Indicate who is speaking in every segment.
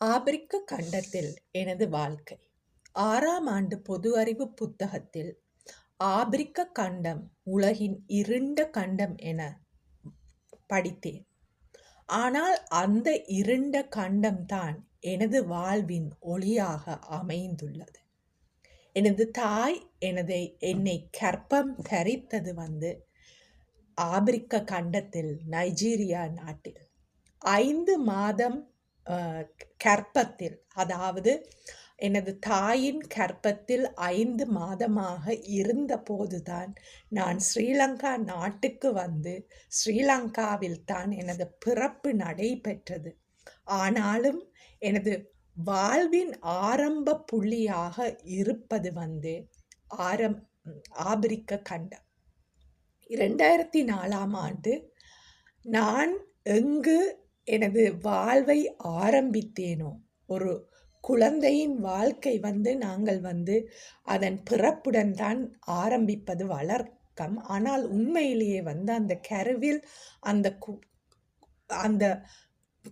Speaker 1: ஆப்பிரிக்க கண்டத்தில் எனது வாழ்க்கை. ஆறாம் ஆண்டு பொது அறிவு புத்தகத்தில் ஆப்பிரிக்க கண்டம் உலகின் இருண்ட கண்டம் என படித்தேன். ஆனால் அந்த இருண்ட கண்டம்தான் எனது வாழ்வின் ஒளியாக அமைந்துள்ளது. எனது தாய் எனது என்னை கற்பம் தரித்தது வந்து ஆப்பிரிக்க கண்டத்தில் நைஜீரியா நாட்டில். ஐந்து மாதம் கற்பத்தில் அதாவது எனது தாயின் கற்பத்தில் ஐந்து மாதமாக இருந்தபோதுதான் நான் ஸ்ரீலங்கா நாட்டுக்கு வந்து ஸ்ரீலங்காவில் தான் எனது பிறப்பு நடைபெற்றது. ஆனாலும் எனது வாழ்வின் ஆரம்ப புள்ளியாக இருப்பது வந்து ஆரம் ஆபிரிக்க கண்டம். இரண்டாயிரத்தி நாலாம் ஆண்டு நான் எங்கு எனது வாழ்வை ஆரம்பித்தேனோ? ஒரு குழந்தையின் வாழ்க்கை வந்து நாங்கள் வந்து அதன் பிறப்புடன் தான் ஆரம்பிப்பது வளர்க்கம் ஆனால் உண்மையிலேயே வந்து அந்த கருவில் அந்த கு அந்த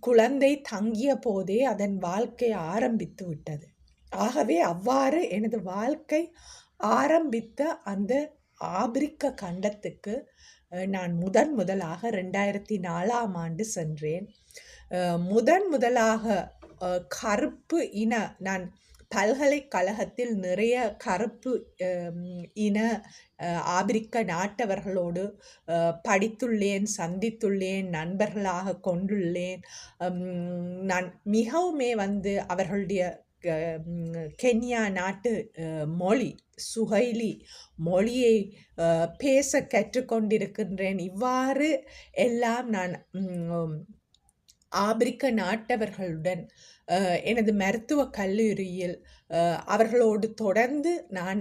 Speaker 1: குழந்தை தங்கிய போதே அதன் வாழ்க்கை ஆரம்பித்து விட்டது. ஆகவே அவ்வாறு எனது வாழ்க்கை ஆரம்பித்த அந்த ஆபிரிக்க கண்டத்துக்கு நான் முதன் முதலாக ரெண்டாயிரத்தி நாலாம் ஆண்டு சென்றேன். முதன் முதலாக கருப்பு இன நான் பல்கலைக்கழகத்தில் நிறைய கருப்பு இன ஆபிரிக்க நாட்டவர்களோடு படித்துள்ளேன் சந்தித்துள்ளேன் நண்பர்களாக கொண்டுள்ளேன். நான் மிகவுமே வந்து அவர்களுடைய கென்யா நாட்டு மொழி சுகைலி மொழியை பேச கற்றுக்கொண்டிருக்கின்றேன். இவ்வாறு எல்லாம் நான் ஆப்பிரிக்க நாட்டவர்களுடன் எனது மருத்துவ கல்லூரியில் அவர்களோடு தொடர்ந்து நான்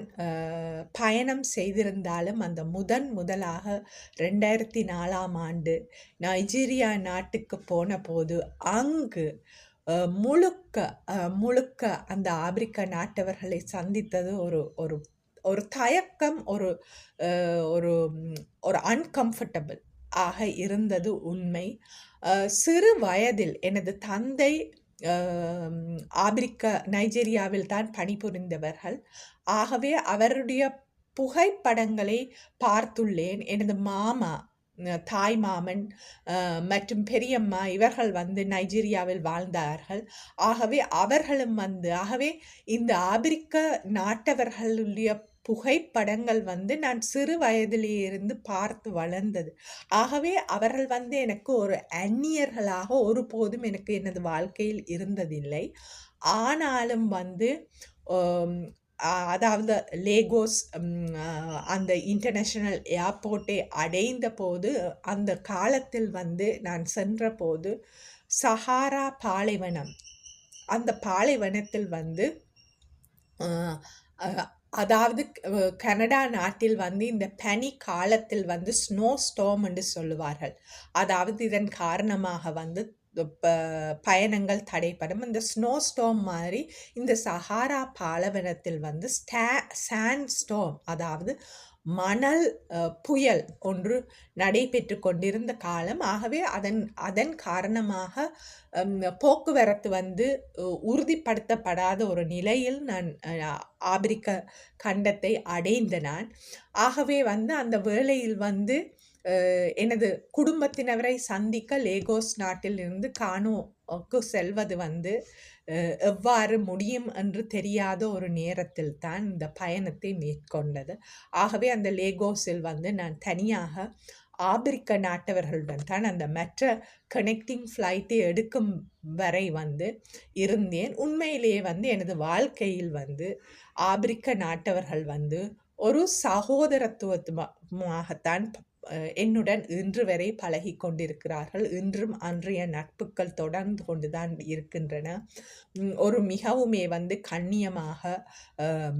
Speaker 1: பயணம் செய்திருந்தாலும் அந்த முதன் முதலாக ரெண்டாயிரத்தி நாலாம் ஆண்டு நைஜீரியா நாட்டுக்கு போன போது அங்கு முழுக்க முழுக்க அந்த ஆப்பிரிக்க நாட்டவர்களை சந்தித்தது ஒரு ஒரு ஒரு தயக்கம் ஒரு ஒரு ஒரு அன்கம்ஃபர்டபுள் ஆக இருந்தது உண்மை. சிறு வயதில் எனது தந்தை ஆப்பிரிக்க நைஜீரியாவில் தான் பணிபுரிந்தவர்கள். ஆகவே அவருடைய புகைப்படங்களை பார்த்துள்ளேன். எனது மாமா தாய் மாமன் மற்றும் பெரியம்மா இவர்கள் வந்து நைஜீரியாவில் வாழ்ந்தார்கள். ஆகவே அவர்களும் வந்து ஆகவே இந்த ஆப்பிரிக்க நாட்டவர்களுடைய புகைப்படங்கள் வந்து நான் சிறு வயதிலிருந்து பார்த்து வளர்ந்தது. ஆகவே அவர்கள் வந்து எனக்கு ஒரு அந்நியர்களாக ஒருபோதும் எனக்கு எனது வாழ்க்கையில் இருந்ததில்லை. ஆனாலும் வந்து அதாவது லேகோஸ் அந்த இன்டர்நேஷ்னல் ஏர்போர்ட்டை அடைந்த போது அந்த காலத்தில் வந்து நான் சென்ற போது சஹாரா பாலைவனம். அந்த பாலைவனத்தில் வந்து அதாவது கனடா நாட்டில் வந்து இந்த பனி காலத்தில் வந்து ஸ்னோ ஸ்டோம் என்று சொல்லுவார்கள். அதாவது இதன் காரணமாக வந்து பயணங்கள் தடைப்படும். இந்த ஸ்னோ ஸ்டோம் மாதிரி இந்த சஹாரா பாலைவனத்தில் வந்து ஸ்டே சாண்ட் ஸ்டோம் அதாவது மணல் புயல் ஒன்று நடைபெற்று கொண்டிருந்த காலம். ஆகவே அதன் அதன் காரணமாக போக்குவரத்து வந்து உறுதிப்படுத்தப்படாத ஒரு நிலையில் நான் ஆபிரிக்க கண்டத்தை அடைந்த நான். ஆகவே வந்து அந்த வேளையில் வந்து எனது குடும்பத்தினரை சந்திக்க லேகோஸ் நாட்டில் இருந்து கானோக்கு செல்வது வந்து எவ்வாறு முடியும் என்று தெரியாத ஒரு நேரத்தில் தான் இந்த பயணத்தை மேற்கொண்டது. ஆகவே அந்த லேகோஸில் வந்து நான் தனியாக ஆப்பிரிக்க நாட்டவர்களுடன் தான் அந்த மற்ற கனெக்டிங் ஃப்ளைட்டை எடுக்கும் வரை வந்து இருந்தேன். உண்மையிலேயே வந்து எனது வாழ்க்கையில் வந்து ஆப்பிரிக்க நாட்டவர்கள் வந்து ஒரு சகோதரத்துவமாகத்தான் என்னுடன் இன்று வரை பழகி கொண்டிருக்கிறார்கள். இன்றும் அன்றைய நட்புகள் தொடர்ந்து கொண்டுதான் இருக்கின்றன. ஒரு மிகவுமே வந்து கண்ணியமாக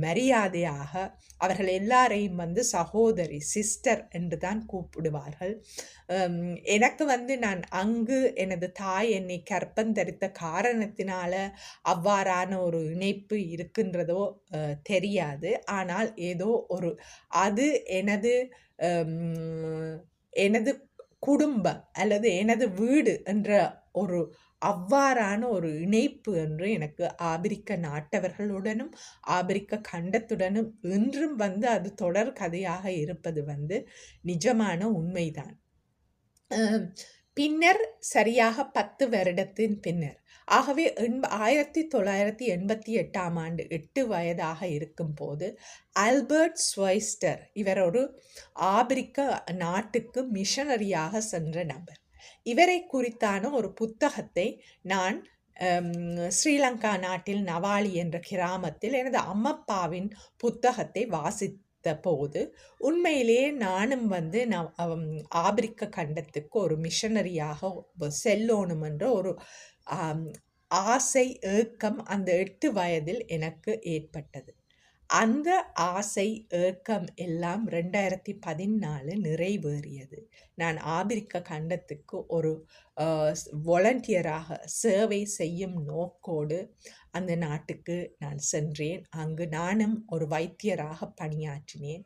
Speaker 1: மரியாதையாக அவர்கள் எல்லாரையும் வந்து சகோதரி சிஸ்டர் என்று தான் கூப்பிடுவார்கள் எனக்கு வந்து நான் அங்கு எனது தாய் என்னை கற்பந்தரித்த காரணத்தினால அவ்வாறான ஒரு இணைப்பு இருக்கின்றதோ தெரியாது. ஆனால் ஏதோ ஒரு அது எனது எனது குடும்பம் அல்லது எனது வீடு என்ற ஒரு அவ்வாறான ஒரு இணைப்பு என்று எனக்கு ஆபிரிக்க நாட்டவர்களுடனும், ஆபிரிக்க கண்டத்துடனும் இன்றும் வந்து அது தொடர் கதையாக இருப்பது வந்து நிஜமான உண்மைதான். பின்னர் சரியாக 10 வருடத்தின் பின்னர், ஆகவே எண்ப 1988ஆம் ஆண்டு எட்டு வயதாக இருக்கும்போது, ஆல்பர்ட் ஸ்வைஸ்டர் இவர் ஒரு ஆப்பிரிக்க நாட்டுக்கு மிஷனரியாக சென்ற நபர். இவரை குறித்தான ஒரு புத்தகத்தை நான் ஸ்ரீலங்கா நாட்டில் நவாலி என்ற கிராமத்தில் எனது அம்மப்பாவின் புத்தகத்தை போது உண்மையிலேயே நானும் வந்து நான் ஆப்பிரிக்க ஆபிரிக்க கண்டத்துக்கு ஒரு மிஷனரியாக செல்லோணும் என்ற ஒரு ஆசை, ஏக்கம் அந்த எட்டு வயதில் எனக்கு ஏற்பட்டது. அந்த ஆசை, ஏக்கம் எல்லாம் 2014 நிறைவேறியது. நான் ஆபிரிக்க கண்டத்துக்கு ஒரு அ ஸ் வாலண்டியராக சேவை செய்யும் நோக்கோடு அந்த நாட்டுக்கு நான் சென்றேன். அங்கு நானும் ஒரு வைத்தியராக பணியாற்றினேன்.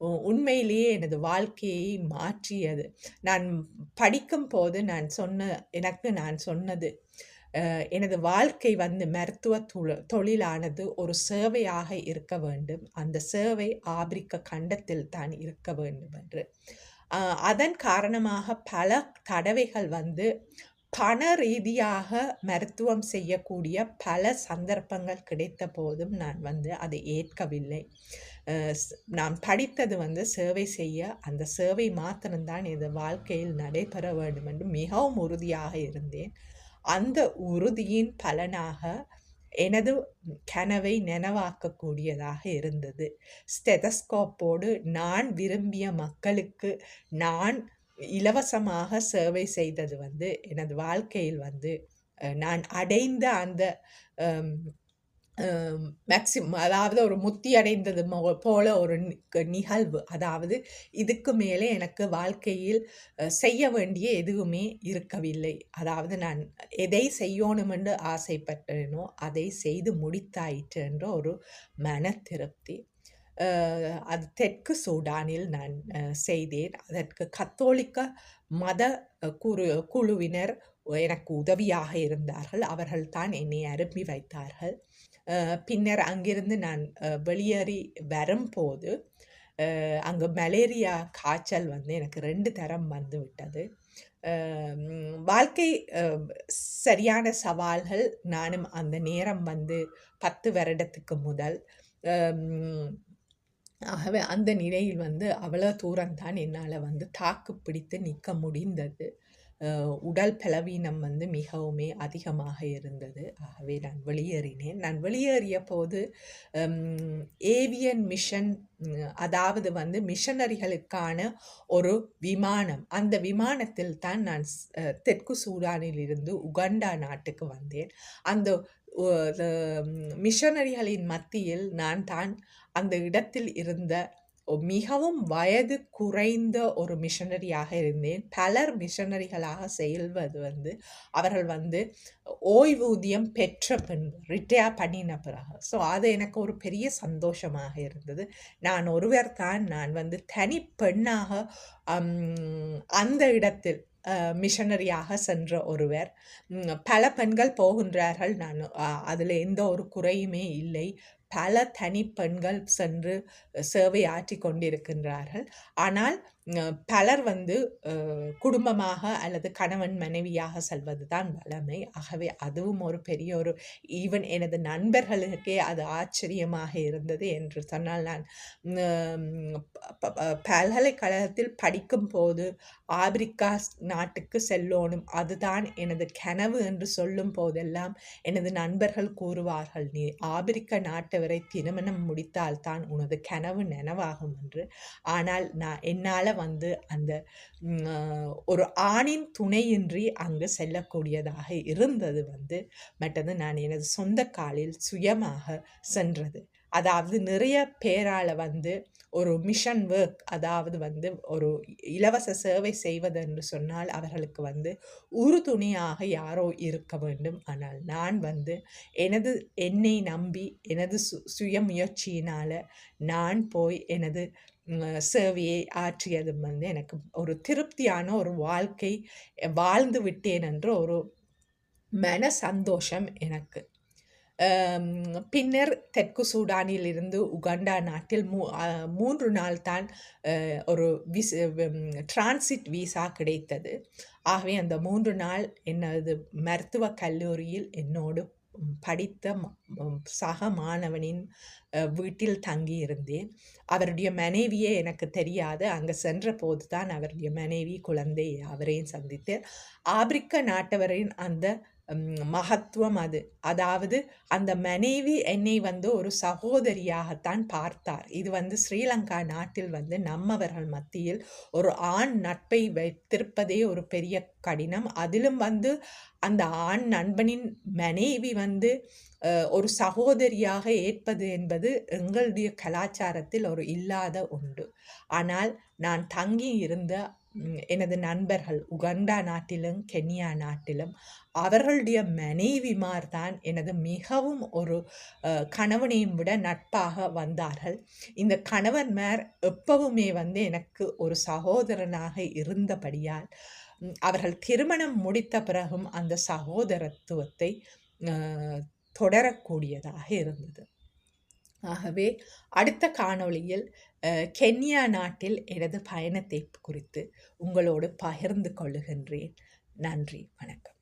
Speaker 1: உ உண்மையிலேயே எனது வாழ்க்கையை மாற்றியது. நான் படிக்கும்போது நான் சொன்ன எனக்கு நான் சொன்னது, எனது வாழ்க்கை வந்து மருத்துவ தொழிலானது ஒரு சேவையாக இருக்க வேண்டும். அந்த சேவை ஆபிரிக்க கண்டத்தில் தான் இருக்க வேண்டும் என்று. அதன் காரணமாக பல தடவைகள் வந்து பண ரீதியாக மருத்துவம் செய்யக்கூடிய பல சந்தர்ப்பங்கள் கிடைத்த போதும் நான் வந்து அதை ஏற்கவில்லை. நான் படித்தது வந்து சேவை செய்ய, அந்த சேவை மாத்திரம்தான் எனது வாழ்க்கையில் நடைபெற வேண்டும் என்று மிகவும் உறுதியாக இருந்தேன். அந்த உறுதியின் பலனாக எனது கனவை நனவாக்கக்கூடியதாக இருந்தது. ஸ்டெதஸ்கோப்போடு நான் விரும்பிய மக்களுக்கு நான் இலவசமாக சேவை செய்தது வந்து எனது வாழ்க்கையில் வந்து நான் அடைந்த அந்த மேக்சிமம் அதாவது ஒரு முத்தி அடைந்தது போல ஒரு நி நிகழ்வு. அதாவது இதுக்கு மேலே எனக்கு வாழ்க்கையில் செய்ய வேண்டிய எதுவுமே இருக்கவில்லை. அதாவது நான் எதை செய்யணுமென்று ஆசைப்பட்டேனோ, அதை செய்து முடித்தாயிற்று என்ற ஒரு மன திருப்தி. அது தெற்கு சூடானில் நான் செய்தேன். அதற்கு கத்தோலிக்க மத குரு குழுவினர் எனக்கு உதவியாக இருந்தார்கள். அவர்கள்தான் என்னை அனுப்பி வைத்தார்கள். பின்னர் அங்கிருந்து நான் வெளியேறி வரும்போது, அங்கே மலேரியா காய்ச்சல் வந்து எனக்கு ரெண்டு தரம் வந்து விட்டது வாழ்க்கை சரியான சவால்கள் நானும் அந்த நேரம் வந்து 10 வருடத்துக்கு முதல். ஆகவே அந்த நிலையில் வந்து அவ்வளோ தூரம் தான் என்னால் வந்து தாக்கு பிடித்து நிற்க முடிந்தது. உடல் பலவீனம் வந்து மிகவுமே அதிகமாக இருந்தது. ஆகவே நான் வெளியேறினேன். நான் வெளியேறிய போது ஏவியன் மிஷன் அதாவது வந்து மிஷனரிகளுக்கான ஒரு விமானம். அந்த விமானத்தில் தான் நான் தெற்கு சூடானில் இருந்து உகண்டா நாட்டுக்கு வந்தேன். அந்த மிஷனரிகளின் மத்தியில் நான் தான் அந்த இடத்தில் இருந்த மிகவும் வயது குறைந்த ஒரு மிஷனரியாக இருந்தேன். பலர் மிஷனரிகளாக செல்வது வந்து அவர்கள் வந்து ஓய்வூதியம் பெற்ற பின்பு, ரிட்டையர் பண்ணின பிறகு. ஸோ அது எனக்கு ஒரு பெரிய சந்தோஷமாக இருந்தது. நான் ஒருவர் தான் நான் வந்து தனி பெண்ணாக அந்த இடத்தில் மிஷனரியாக சென்ற ஒருவர். பல பெண்கள் போகின்றார்கள். நான் அதில் எந்த ஒரு குறையுமே இல்லை. பல தனிப்பெண்கள் சென்று சேவை ஆற்றிக் கொண்டிருக்கின்றார்கள். ஆனால் பலர் வந்து குடும்பமாக அல்லது கணவன் மனைவியாக செல்வது தான் வளமை ஆகவே அதுவும் ஒரு பெரிய ஒரு ஈவன் எனது நண்பர்களுக்கே அது ஆச்சரியமாக இருந்தது என்று சொன்னால் நான் பல்கலைக்கழகத்தில் படிக்கும்போது ஆபிரிக்கா ஆப்பிரிக்கா நாட்டுக்கு செல்லோனும் அதுதான் எனது கனவு என்று சொல்லும் போதெல்லாம் எனது நண்பர்கள் கூறுவார்கள், "நீ ஆப்பிரிக்க நாட்டவரை திருமணம் முடித்தால் தான் உனது கனவு நனவாகும்" என்று. ஆனால் நான் என்னால் வந்து அந்த ஒரு ஆணின் துணையின்றி அங்கு செல்லக்கூடியதாக இருந்தது வந்து மற்றது நான் எனது சொந்த காலில் சுயமாக சென்றது. அதாவது நிறைய பேரால் வந்து ஒரு மிஷன் ஒர்க் அதாவது வந்து ஒரு இலவச சேவை செய்வது என்று சொன்னால் அவர்களுக்கு வந்து உறுதுணையாக யாரோ இருக்க வேண்டும். ஆனால் நான் வந்து எனது என்னை நம்பி எனது சு சுய முயற்சியினால் நான் போய் எனது சேவையை ஆற்றியது வந்து எனக்கு ஒரு திருப்தியான ஒரு வாழ்க்கை வாழ்ந்து விட்டேன் என்ற ஒரு மன சந்தோஷம் எனக்கு. பின்னர் தெற்கு சூடானில் இருந்து உகண்டா நாட்டில் மூ மூன்று நாள் தான் ஒரு விஸ் டிரான்சிட் விசா கிடைத்தது. ஆகவே அந்த மூன்று நாள் எனது மருத்துவக் கல்லூரியில் என்னோடு படித்த சக மாணவனின் வீட்டில் வீட்டில் தங்கியிருந்தேன். அவருடைய மனைவியே எனக்கு தெரியாது. அங்கே சென்ற போது தான் அவருடைய மனைவி, குழந்தை அவரையும் சந்தித்தேன். ஆப்பிரிக்க நாட்டவரின் அந்த ம் மகத்துவம் அது. அதாவது அந்த மனைவி என்னை வந்து ஒரு சகோதரியாகத்தான் பார்த்தார். இது வந்து ஸ்ரீலங்கா நாட்டில் வந்து நம்மவர்கள் மத்தியில் ஒரு ஆண் நட்பை வைத்திருப்பதே ஒரு பெரிய கடினம். அதிலும் வந்து அந்த ஆண் நண்பனின் மனைவி வந்து அ ஒரு சகோதரியாக ஏற்பது என்பது எங்களுடைய கலாச்சாரத்தில் ஒரு இல்லாத உண்டு ஆனால் நான் தங்கி இருந்த எனது நண்பர்கள் உகண்டா நாட்டிலும், கென்யா நாட்டிலும் அவர்களுடைய மனைவிமார் தான் எனது மிகவும் ஒரு கணவனையும் விட நட்பாக வந்தார்கள். இந்த கணவன்மார் எப்பவுமே வந்து எனக்கு ஒரு சகோதரனாக இருந்தபடியால், அவர்கள் திருமணம் முடித்த பிறகும் அந்த சகோதரத்துவத்தை தொடரக்கூடியதாக இருந்தது. ஆகவே அடுத்த காணொளியில் கென்யா நாட்டில் எனது பயணத்தை குறித்து உங்களோடு பகிர்ந்து கொள்ளுகின்றேன். நன்றி, வணக்கம்.